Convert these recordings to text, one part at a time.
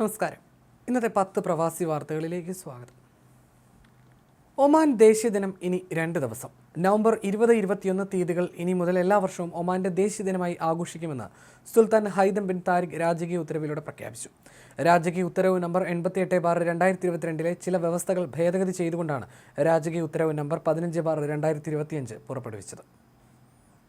നമസ്കാരം. ഇന്നത്തെ പത്ത് പ്രവാസി വാർത്തകളിലേക്ക് സ്വാഗതം. ഒമാൻ ദേശീയ ദിനം ഇനി രണ്ട് ദിവസം. നവംബർ ഇരുപത് ഇരുപത്തിയൊന്ന് തീയതികൾ ഇനി മുതൽ എല്ലാ വർഷവും ഒമാന്റെ ദേശീയ ദിനമായി ആഘോഷിക്കുമെന്ന് സുൽത്താൻ ഹൈദം ബിൻ താരിഖ് രാജകീയ ഉത്തരവിലൂടെ പ്രഖ്യാപിച്ചു. രാജകീയ ഉത്തരവ് നമ്പർ എൺപത്തി എട്ട് ബാർ രണ്ടായിരത്തി ഇരുപത്തിരണ്ടിലെ ചില വ്യവസ്ഥകൾ ഭേദഗതി ചെയ്തുകൊണ്ടാണ് രാജകീയ ഉത്തരവ് നമ്പർ പതിനഞ്ച് ബാർ രണ്ടായിരത്തി ഇരുപത്തിയഞ്ച് പുറപ്പെടുവിച്ചത്.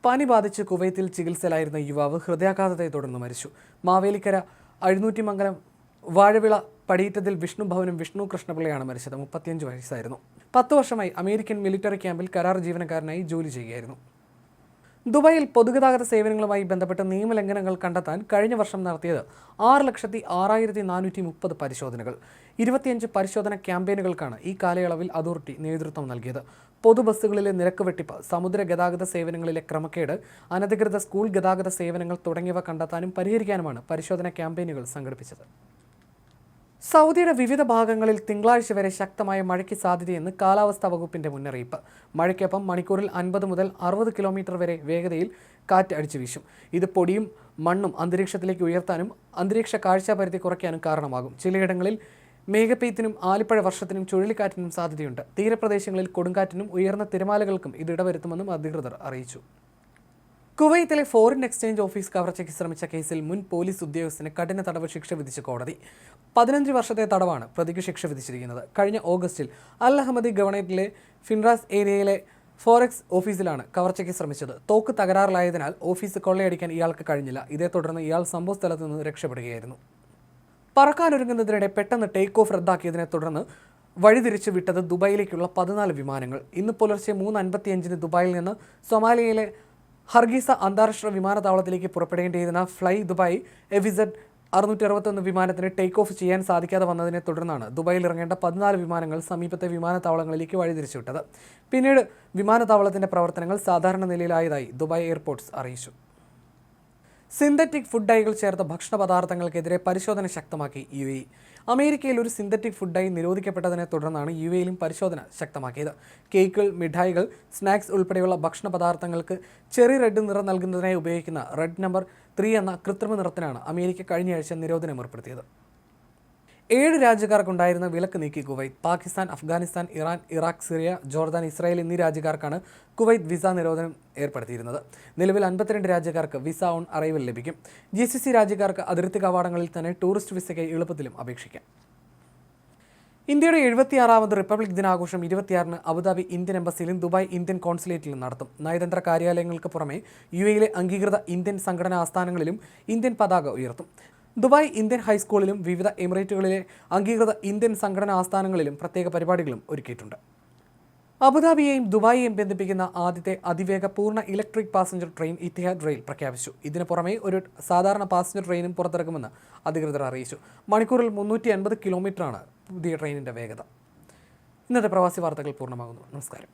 പനി ബാധിച്ച് കുവൈത്തിൽ ചികിത്സയിലായിരുന്ന യുവാവ് ഹൃദയാഘാതത്തെ തുടർന്ന് മരിച്ചു. മാവേലിക്കര അഴുന്നൂറ്റിമംഗലം വാഴവിള പടിയിറ്റത്തിൽ വിഷ്ണു ഭവനും വിഷ്ണു കൃഷ്ണപിള്ളയാണ് മരിച്ചത്. മുപ്പത്തിയഞ്ച് വയസ്സായിരുന്നു. പത്ത് വർഷമായി അമേരിക്കൻ മിലിറ്ററി ക്യാമ്പിൽ കരാർ ജീവനക്കാരനായി ജോലി ചെയ്യുകയായിരുന്നു. ദുബായിൽ പൊതുഗതാഗത സേവനങ്ങളുമായി ബന്ധപ്പെട്ട നിയമലംഘനങ്ങൾ കണ്ടെത്താൻ കഴിഞ്ഞ വർഷം നടത്തിയത് ആറ് ലക്ഷത്തി ആറായിരത്തി നാനൂറ്റി മുപ്പത് പരിശോധനകൾ. ഇരുപത്തിയഞ്ച് പരിശോധന ക്യാമ്പയിനുകൾക്കാണ് ഈ കാലയളവിൽ അതോറിറ്റി നേതൃത്വം നൽകിയത്. പൊതുബസ്സുകളിലെ നിരക്ക് വെട്ടിപ്പ് സമുദ്ര ഗതാഗത സേവനങ്ങളിലെ ക്രമക്കേട് അനധികൃത സ്കൂൾ ഗതാഗത സേവനങ്ങൾ തുടങ്ങിയവ കണ്ടെത്താനും പരിഹരിക്കാനുമാണ് പരിശോധന ക്യാമ്പയിനുകൾ സംഘടിപ്പിച്ചത്. സൗദിയുടെ വിവിധ ഭാഗങ്ങളിൽ തിങ്കളാഴ്ച വരെ ശക്തമായ മഴയ്ക്ക് സാധ്യതയെന്ന് കാലാവസ്ഥാ വകുപ്പിന്റെ മുന്നറിയിപ്പ്. മഴയ്ക്കൊപ്പം മണിക്കൂറിൽ അൻപത് മുതൽ അറുപത് കിലോമീറ്റർ വരെ വേഗതയിൽ കാറ്റ് അടിച്ചു വീശും. ഇത് പൊടിയും മണ്ണും അന്തരീക്ഷത്തിലേക്ക് ഉയർത്താനും അന്തരീക്ഷ കാഴ്ചാപരിധി കുറയ്ക്കാനും കാരണമാകും. ചിലയിടങ്ങളിൽ മേഘപ്പെയ്ത്തിനും ആലിപ്പഴ വർഷത്തിനും ചുഴലിക്കാറ്റിനും സാധ്യതയുണ്ട്. തീരപ്രദേശങ്ങളിൽ കൊടുങ്കാറ്റിനും ഉയർന്ന തിരമാലകൾക്കും ഇത് ഇടവരുത്തുമെന്നും അധികൃതർ അറിയിച്ചു. കുവൈത്തിലെ ഫോറിൻ എക്സ്ചേഞ്ച് ഓഫീസ് കവർച്ചയ്ക്ക് ശ്രമിച്ച കേസിൽ മുൻ പോലീസ് ഉദ്യോഗസ്ഥന് കഠിന തടവ് ശിക്ഷ വിധിച്ച കോടതി. പതിനഞ്ച് വർഷത്തെ തടവാണ് പ്രതിക്ക് ശിക്ഷ വിധിച്ചിരിക്കുന്നത്. കഴിഞ്ഞ ഓഗസ്റ്റിൽ അൽ അഹമ്മദി ഗവർണേറ്റിലെ ഫിൻറാസ് ഏരിയയിലെ ഫോറക്സ് ഓഫീസിലാണ് കവർച്ചയ്ക്ക് ശ്രമിച്ചത്. തോക്ക് തകരാറിലായതിനാൽ ഓഫീസ് കൊള്ളയടിക്കാൻ ഇയാൾക്ക് കഴിഞ്ഞില്ല. ഇതേ തുടർന്ന് ഇയാൾ സംഭവ സ്ഥലത്ത് നിന്ന് രക്ഷപ്പെടുകയായിരുന്നു. പറക്കാനൊരുങ്ങുന്നതിനിടെ പെട്ടെന്ന് ടേക്ക് ഓഫ് റദ്ദാക്കിയതിനെ തുടർന്ന് വഴിതിരിച്ചു വിട്ടത് ദുബായിലേക്കുള്ള പതിനാല് വിമാനങ്ങൾ. ഇന്ന് പുലർച്ചെ മൂന്ന് അൻപത്തിയഞ്ചിന് ദുബായിൽ നിന്ന് സൊമാലിയയിലെ ഹർഗീസ അന്താരാഷ്ട്ര വിമാനത്താവളത്തിലേക്ക് പുറപ്പെടേണ്ടിയിരുന്ന ഫ്ലൈ ദുബായ് എവിസഡ് അറുന്നൂറ്റി അറുപത്തൊന്ന് വിമാനത്തിന് ടേക്ക് ഓഫ് ചെയ്യാൻ സാധിക്കാതെ വന്നതിനെ തുടർന്നാണ് ദുബായിൽ ഇറങ്ങേണ്ട പതിനാല് വിമാനങ്ങൾ സമീപത്തെ വിമാനത്താവളങ്ങളിലേക്ക് വഴിതിരിച്ചുവിട്ടത്. പിന്നീട് വിമാനത്താവളത്തിന്റെ പ്രവർത്തനങ്ങൾ സാധാരണ നിലയിലായതായി ദുബായ് എയർപോർട്ട്സ് അറിയിച്ചു. സിന്തറ്റിക് ഫുഡ് ഡൈകൾ ചേർത്ത ഭക്ഷണ പദാർത്ഥങ്ങൾക്കെതിരെ പരിശോധന ശക്തമാക്കി യു എ അമേരിക്കയിൽ ഒരു സിന്തറ്റിക് ഫുഡ് ഡൈ നിരോധിക്കപ്പെട്ടതിനെ തുടർന്നാണ് യു എയിലും പരിശോധന ശക്തമാക്കിയത്. കേക്കുകൾ മിഠായികൾ സ്നാക്സ് ഉൾപ്പെടെയുള്ള ഭക്ഷണ പദാർത്ഥങ്ങൾക്ക് ചെറി റെഡ് നിറം നൽകുന്നതിനായി ഉപയോഗിക്കുന്ന റെഡ് നമ്പർ ത്രീ എന്ന കൃത്രിമ നിറത്തിനാണ് അമേരിക്ക കഴിഞ്ഞയാഴ്ച നിരോധനം ഏർപ്പെടുത്തിയത്. ഏഴ് രാജ്യക്കാർക്കുണ്ടായിരുന്ന വിലക്ക് നീക്കി Kuwait Pakistan Afghanistan Iran Iraq Syria Jordan Israel എന്നീ രാജ്യക്കാർക്കാണ് കുവൈത്ത് വിസ നിരോധനം ഏർപ്പെടുത്തിയിരുന്നത്. നിലവിൽ അൻപത്തിരണ്ട് രാജ്യക്കാർക്ക് വിസ ഓൺ അറൈവൽ ലഭിക്കും. ജി സി സി രാജ്യക്കാർക്ക് അതിർത്തി കവാടങ്ങളിൽ തന്നെ ടൂറിസ്റ്റ് വിസയ്ക്ക് എളുപ്പത്തിലും അപേക്ഷിക്കാം. ഇന്ത്യയുടെ എഴുപത്തിയാറാമത് റിപ്പബ്ലിക് ദിനാഘോഷം ഇരുപത്തിയാറിന് അബുദാബി ഇന്ത്യൻ എംബസിയിലും ദുബായ് ഇന്ത്യൻ കോൺസുലേറ്റിലും നടത്തും. നയതന്ത്ര കാര്യാലയങ്ങൾക്ക് പുറമെ യു എയിലെ അംഗീകൃത ഇന്ത്യൻ സംഘടനാ ആസ്ഥാനങ്ങളിലും ഇന്ത്യൻ പതാക ഉയർത്തും. ദുബായ് ഇന്ത്യൻ ഹൈസ്കൂളിലും വിവിധ എമിറേറ്റുകളിലെ അംഗീകൃത ഇന്ത്യൻ സംഘടനാ ആസ്ഥാനങ്ങളിലും പ്രത്യേക പരിപാടികളും ഒരുക്കിയിട്ടുണ്ട്. അബുദാബിയെയും ദുബായിയെയും ബന്ധിപ്പിക്കുന്ന ആദ്യത്തെ അതിവേഗ പൂർണ electric passenger train Etihad Rail പ്രഖ്യാപിച്ചു. ഇതിന് പുറമെ ഒരു സാധാരണ പാസഞ്ചർ ട്രെയിനും പുറത്തിറക്കുമെന്ന് അധികൃതർ അറിയിച്ചു. മണിക്കൂറിൽ മുന്നൂറ്റി അൻപത് കിലോമീറ്ററാണ് പുതിയ ട്രെയിനിന്റെ വേഗത. ഇന്നത്തെ പ്രവാസി വാർത്തകൾ പൂർണമാകുന്നു. നമസ്കാരം.